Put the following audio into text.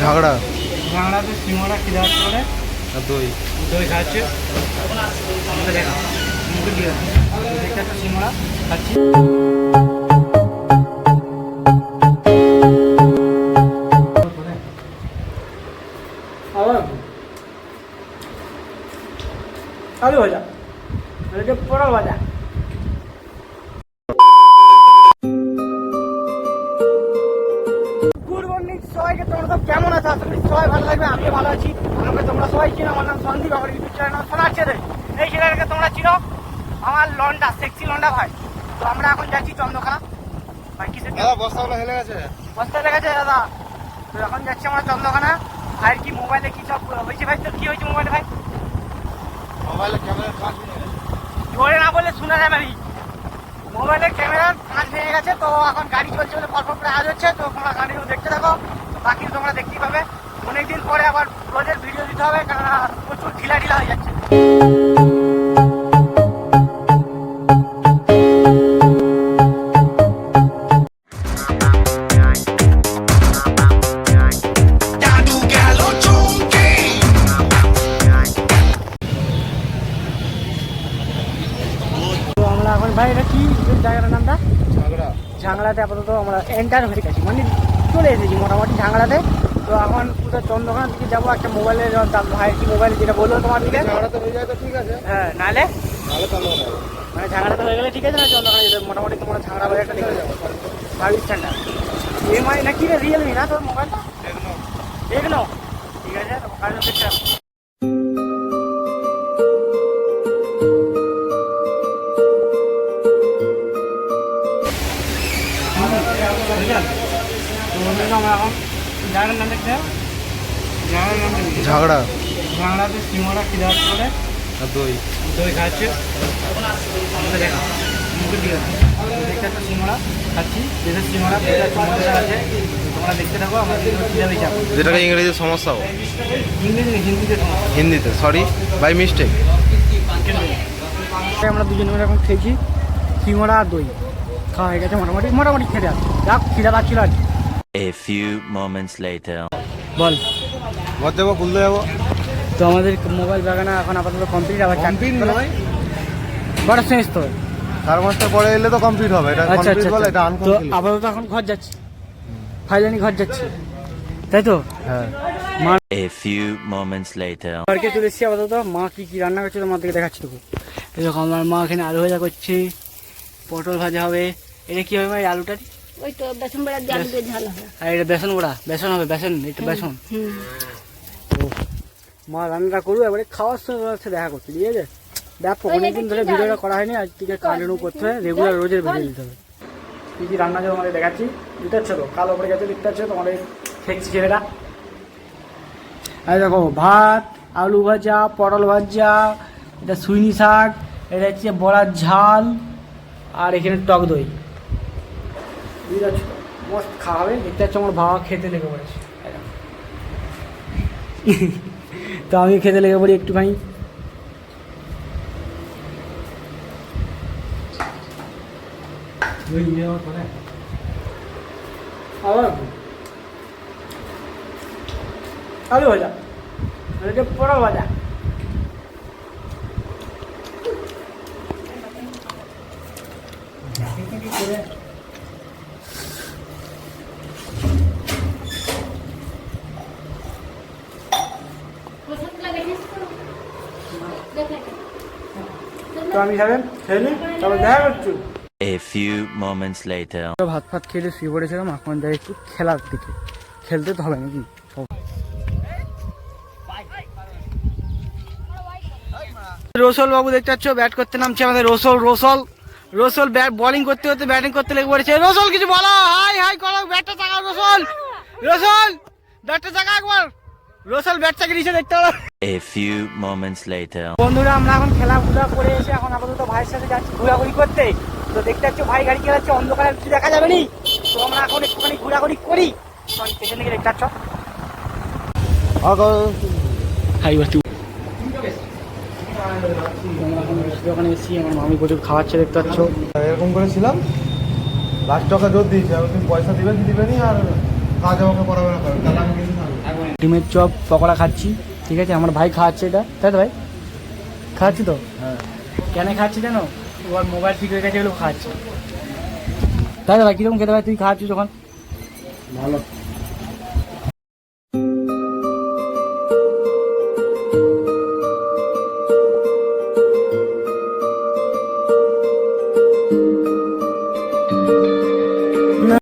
ঝাগড়া। ঝাংড়াতে সিমরা খিদে হচ্ছে বলে। আর দই। দই খাচ্ছে। দেখা। মুখে দিয়ে একটা সিমরা খাচ্ছি। আলু ভাজা। এটা পটল ভাজা। সবাই ভালো লাগবে আমিও ভালো আছি। আমাকে তোমরা সবাই চিনো আমার নাম সন্দীপ আমার ইউটিউব চ্যানেল সোনার ছেলে এই ছেলেটাকে তোমরা চিনো? আমার লন্ডা সেক্সি লন্ডা ভাই। তো আমরা এখন যাচ্ছি চন্দ্রখানা ভাই কিসের বস্তাগুলো হেলে গেছে। বস্তা লেগেছে দাদা। তো এখন যাচ্ছি আমরা চন্দ্রখানা ভাইয়ের কি মোবাইলে কি সব হয়েছে ভাই? তোর কি হয়েছে মোবাইলে ভাই? মোবাইলে ক্যামেরা কাজ জোরে না বললে শোনা যাবে আমি মোবাইলের ক্যামেরার কাঁচ ভেঙে গেছে তো এখন গাড়ি চলছে বলে পরপর করে আজ হচ্ছে তো তোমরা গাড়িগুলো দেখতে থাকো। বাকি তোমরা দেখতেই পাবে। অনেকদিন পরে আবার রোজের ভিডিও দিতে হবে কারণ প্রচুর ঢিলা ঢিলা হয়ে যাচ্ছে। Dadu Gallo Chunky. তো আমরা এখন ভাই এটা কি? জায়গাটার নামটা? ঝাগড়া ঝাংলাতে আপাতত আমরা এন্টার হয়ে গেছি। মানে চলে এসেছি মোটামুটি ঝাংলাতে তো এখন পুরো চন্দ্রখানার দিকে যাব? একটা মোবাইলের ভাই কি মোবাইল যেটা বলল তোমার দিকে? ঝাগড়া তো হয়ে যায় তো ঠিক আছে হ্যাঁ নাহলে? তাহলে হবে মানে ঝাংড়াতে হয়ে গেলে ঠিক আছে না চন্দ্রখানা যেতে মোটামুটি তোমরা ঝাংড়া বাজারটা দেখে যাব সার্ভিস সেন্টার এমআই না কি রে, রিয়েলমি না তোর মোবাইলটা দেখনো ঠিক আছে, তো কাজ? তো বন্ধুরা আমরা এখন জায়গার নাম দেখতে জায়গার নাম ঝাগড়া। বলে আর দই। দই খাচ্ছে। আমাকে দেখা। দেখতে একটা খাচ্ছি। আছে। তোমরা দেখতে থাকো আমরা কীভাবে যাব যেটাকে ইংরেজি সমস্যা হবে। ইংরেজি হিন্দিতে সমস্যা হিন্দিতে সরি বাই মিস্টেক আমরা দুজন মিলে এখন খেয়েছি সিমড়া আর দই। খাওয়া হয়ে গেছে মোটামুটি মোটামুটি খেতে আছে। যাক খিদা লাগছিল আর কি। A few moments later. বল। ঘর যাব খুলতে যাব তো আমাদের মোবাইল বাগানা এখন আপাতত কমপ্লিট আবার কমপ্লিট নয়? বড় শেষ তো চার মাসটা পরে এলে তো কমপ্লিট হবে এটা আচ্ছা কমপ্লিট আচ্ছা বলে এটা আচ্ছা। তো আনকমপ্লিট আপাতত এখন ঘর যাচ্ছি। ফাইলানি ঘর যাচ্ছি। তাই তো? হ্যাঁ। মা A few moments later. বাড়িতে চলে এসেছি আপাতত। মা কি কি রান্না করছে তোমার দিকে দেখাচ্ছি তোকে। এই দেখো আমার মা এখানে আলু ভাজা করছে পটল ভাজা হবে। এটা কি হবে ভাই আলুটার? ওই তো বেসন বেড়া দিয়ে আলু দিয়ে ঝাল হবে। আর এটা বেসন গুঁড়া বেসন হবে বেসন এটা বেসন। তো মা রান্নাটা করব এবারে খাওয়ার সময় দেখা করতে ঠিক আছে? দেখো অনেকদিন ধরে ভিডিওটা করা হয়নি আজ থেকে কন্টিনিউ করতে হবে রেগুলার রোজের ভিডিও দিতে হবে। কি কি রান্না যাবে আমাদের দেখাচ্ছি? দেখতে পাচ্ছ তো কালো পড়ে গেছে দেখতে পাচ্ছ তোমাদের খেয়েছি ছেলেটা আর দেখো ভাত আলু ভাজা পটল ভাজা এটা সুইনি শাক এটা হচ্ছে বড়ার ঝাল আর এখানে টক দই। বুঝতে পারছ? মস্ত খাওয়া হবে দেখতে পাচ্ছ আমার বাবা খেতে লেগে পড়েছে। তো আমি খেতে লেগে পড়ি একটুখানি। আবার আলু ভাজা। পটল ভাজা। তো আমি খাবেন? খেয়ে নিই তবে দেখা করছি A few moments later. ভাত ফাত খেলে শুয়ে পড়েছিলাম এখন যাই একটু খেলার দিকে। খেলতে তো হবে নাকি? রসল বাবু দেখতে পাচ্ছ ব্যাট করতে নামছে আমাদের রসল রসল। রসল ব্যাট বোলিং করতে করতে ব্যাটিং করতে লেগে পড়েছে। রসল কিছু বলো? হাই হাই করো ব্যাটটা চাকাও রসল। রসল ব্যাটটা চাকা একবার। রসল ব্যাট চাকে নিচে দেখতে পারো এ few মোমেন্টস later. বন্ধুরা আমরা এখন খেলাধুলা করে এসে এখন আপাতত ভাইয়ের সাথে যাচ্ছি ঘোরাঘুরি করতে। তো দেখতে পাচ্ছ ভাই গাড়ি চালাচ্ছে অন্ধকারে কিছু দেখা যাবে নি। তো আমরা এখন একটুখানি ঘোরাঘুরি করি। সরি পেছন দিকে দেখতে পাচ্ছ। দোকানে এসেছি আমার মামি প্রচুর খাওয়াচ্ছে দেখতে পাচ্ছ। এরকম করে ছিলাম লাস্ট টাকা জোর দিয়েছি আমি তুমি পয়সা দিবেন কি দিবেনি আর কাজ আমাকে করাবে না করেন তাহলে আমি কিন্তু। ডিমের চপ পকোড়া খাচ্ছি ঠিক আছে? আমার ভাই খাওয়াচ্ছে এটা। তাই তো ভাই? খাচ্ছি তো? হ্যাঁ। কেন খাচ্ছি জানো? ওর মোবাইল ঠিক হয়ে গেছে এগুলো খাচ্ছে। তাই তো ভাই? কীরকম খেতে ভাই তুই খাচ্ছিস যখন ভালো।